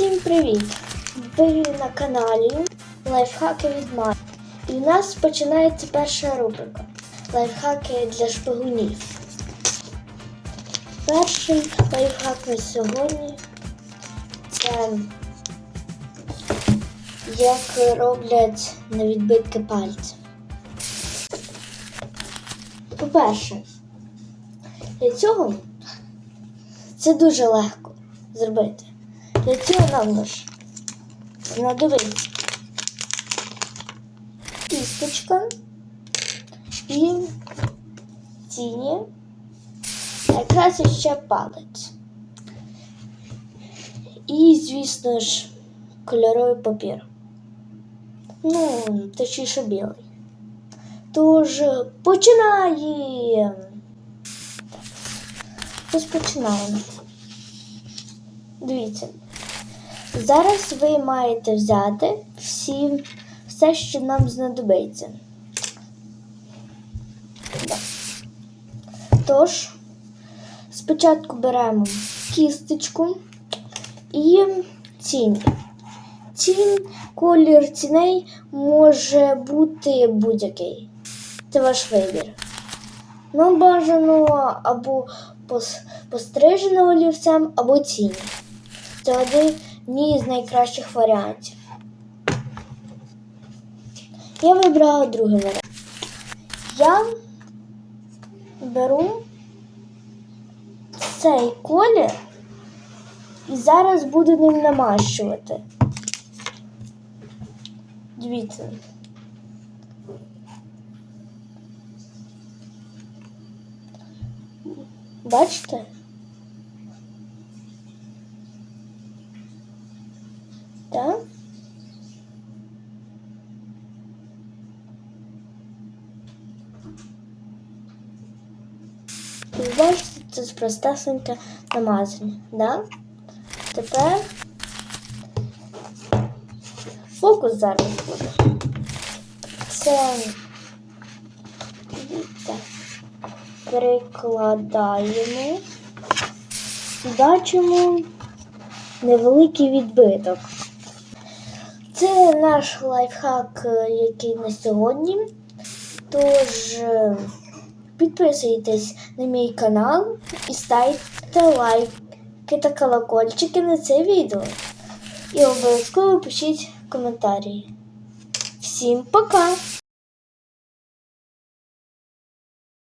Всім привіт! Ви на каналі Лайфхаки від Мати. І у нас починається перша рубрика Лайфхаки для шпигунів. Перший лайфхак на сьогодні це як роблять на відбитки пальців. По-перше, для цього це дуже легко зробити. Для цього нам лише знадобиться кісточка і тіні, а якраз іще палець. І, звісно ж, кольоровий папір. Ну, точніше білий. Тож починаємо. Розпочинаємо. Дивіться. Зараз ви маєте взяти всі, все, що нам знадобиться. Тож, спочатку беремо кісточку і тінь. Тінь, колір тіней може бути будь-який. Це ваш вибір. Нам бажано або пос- пострижено олівцем, або тінь. Це один з найкращих варіантів. Я вибрала другий варіант. Я беру цей колір і зараз буду ним намащувати. Дивіться. Бачите? Так? І ви бачите, це простесеньке намазання, да? Тепер фокус зараз буде. Це дивіться, перекладаємо бачимо невеликий відбиток. Це наш лайфхак, е, який на сьогодні. Тож е, підписуйтесь на мій канал і ставте лайки та колокольчики на це відео. І обов'язково пишіть коментарі. Всім пока!